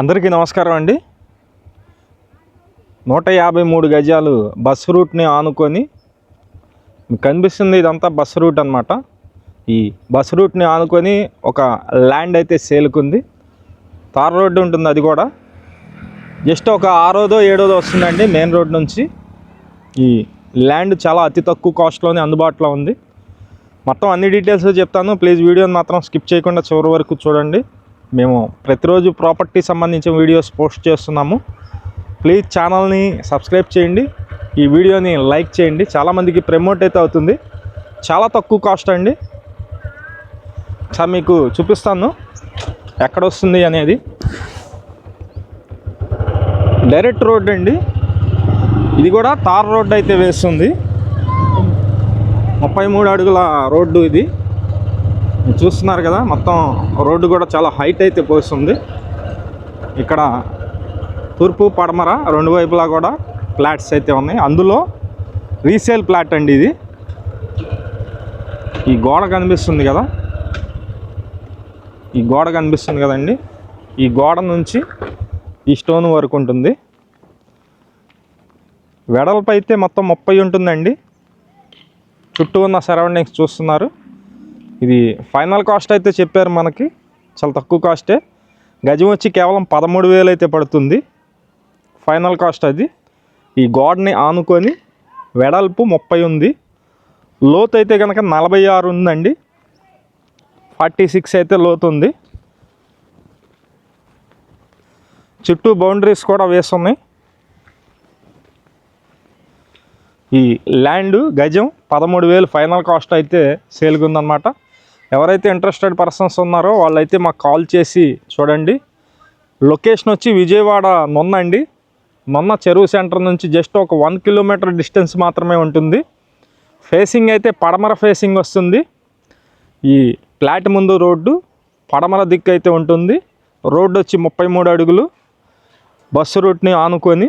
అందరికీ నమస్కారం అండి. నూట యాభై మూడు గజాలు బస్ రూట్ని ఆనుకొని మీకు కనిపిస్తుంది ఇదంతా బస్ రూట్ అనమాట ఈ బస్ రూట్ని ఆనుకొని ఒక ల్యాండ్ అయితే సేలుకుంది. తార్ రోడ్డు ఉంటుంది అది కూడా. జస్ట్ ఒక ఆరోదో ఏడోదో వస్తుందండి మెయిన్ రోడ్ నుంచి. ఈ ల్యాండ్ చాలా అతి తక్కువ కాస్ట్లోనే అందుబాటులో ఉంది. మొత్తం అన్ని డీటెయిల్స్ చెప్తాను. ప్లీజ్ వీడియోని మాత్రం స్కిప్ చేయకుండా చివరి వరకు చూడండి. మేము ప్రతిరోజు ప్రాపర్టీ సంబంధించిన వీడియోస్ పోస్ట్ చేస్తున్నాము. ప్లీజ్ ఛానల్ని సబ్స్క్రైబ్ చేయండి. ఈ వీడియోని లైక్ చేయండి. చాలామందికి ప్రమోట్ అయితే అవుతుంది. చాలా తక్కువ కాస్ట్ అండి. సార్ మీకు చూపిస్తాను. ఎక్కడ వస్తుంది అనేది. డైరెక్ట్ రోడ్ అండి. ఇది కూడా తార్ రోడ్ అయితే వేస్తుంది. ముప్పై మూడు అడుగుల రోడ్డు ఇది. చూస్తున్నారు కదా మొత్తం రోడ్డు కూడా చాలా హైట్ అయితే పోస్తుంది. ఇక్కడ తూర్పు పడమర రెండు వైపులా కూడా ఫ్లాట్స్ అయితే ఉన్నాయి. అందులో రీసేల్ ఫ్లాట్ అండి ఇది. ఈ గోడ కనిపిస్తుంది కదా. ఈ గోడ కనిపిస్తుంది కదండి. ఈ గోడ నుంచి ఈ స్టోన్ వరకు ఉంటుంది. వెడల్పు అయితే మొత్తం ముప్పై ఉంటుందండి. చుట్టూ ఉన్న సరౌండింగ్స్ చూస్తున్నారు. ఇది ఫైనల్ కాస్ట్ అయితే చెప్పారు మనకి. చాలా తక్కువ కాస్టే. గజం వచ్చి కేవలం పదమూడు వేలు అయితే పడుతుంది. ఫైనల్ కాస్ట్ అది. ఈ గోడని ఆనుకొని వెడల్పు ముప్పై ఉంది. లోతు అయితే కనుక నలభై ఆరు ఉందండి. ఫార్టీ సిక్స్ అయితే లోతు ఉంది. చుట్టూ బౌండరీస్ కూడా వేస్తున్నాయి ఈ ల్యాండ్ గజం పదమూడు వేలు ఫైనల్ కాస్ట్ అయితే సేల్గా ఉందన్నమాట ఎవరైతే ఇంట్రెస్టెడ్ పర్సన్స్ ఉన్నారో వాళ్ళైతే మాకు కాల్ చేసి చూడండి. లొకేషన్ వచ్చి విజయవాడ నొన్న అండి. నొన్న చెరువు సెంటర్ నుంచి జస్ట్ ఒక వన్ కిలోమీటర్ డిస్టెన్స్ మాత్రమే ఉంటుంది. ఫేసింగ్ అయితే పడమర ఫేసింగ్ వస్తుంది. ఈ ఫ్లాట్ ముందు రోడ్డు పడమర దిక్కు అయితే ఉంటుంది. రోడ్డు వచ్చి ముప్పై మూడు అడుగులు. బస్సు రూట్ని ఆనుకొని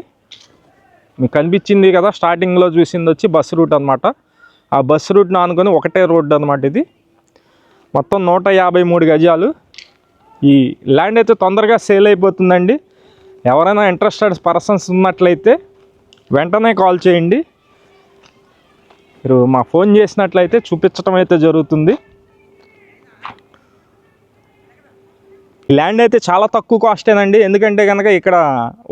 మీకు కనిపించింది కదా స్టార్టింగ్లో చూసింది వచ్చి బస్సు రూట్ అనమాట ఆ బస్సు రూట్ని ఆనుకొని ఒకటే రోడ్డు అనమాట ఇది. మొత్తం నూట యాభై మూడు గజాలు. ఈ ల్యాండ్ అయితే తొందరగా సేల్ అయిపోతుందండి. ఎవరైనా ఇంట్రెస్టెడ్ పర్సన్స్ ఉన్నట్లయితే వెంటనే కాల్ చేయండి. మీరు మా ఫోన్ చేసినట్లయితే చూపించటం అయితే జరుగుతుంది. ల్యాండ్ అయితే చాలా తక్కువ కాస్టేనండి. ఎందుకంటే కనుక ఇక్కడ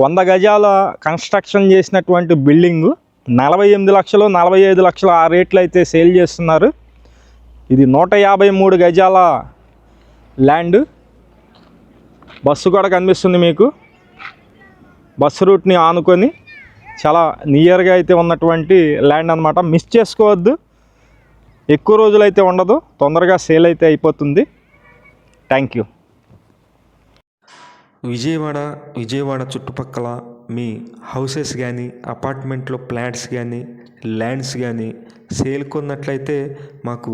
వంద గజాల కన్స్ట్రక్షన్ చేసినటువంటి బిల్డింగ్ నలభై ఎనిమిది లక్షలు నలభై ఐదు లక్షలు ఆ రేట్లు అయితే సేల్ చేస్తున్నారు. ఇది నూట యాభై మూడు గజాల ల్యాండ్. బస్సు కూడా కనిపిస్తుంది మీకు. బస్సు రూట్ని ఆనుకొని చాలా నియర్గా అయితే ఉన్నటువంటి ల్యాండ్ అనమాట మిస్ చేసుకోవద్దు. ఎక్కువ రోజులైతే ఉండదు. తొందరగా సేల్ అయితే అయిపోతుంది. Thank you. విజయవాడ విజయవాడ చుట్టుపక్కల మీ హౌసెస్ కానీ అపార్ట్మెంట్లో ఫ్లాట్స్ కానీ ల్యాండ్స్ కానీ సేల్ కొన్నట్లయితే మాకు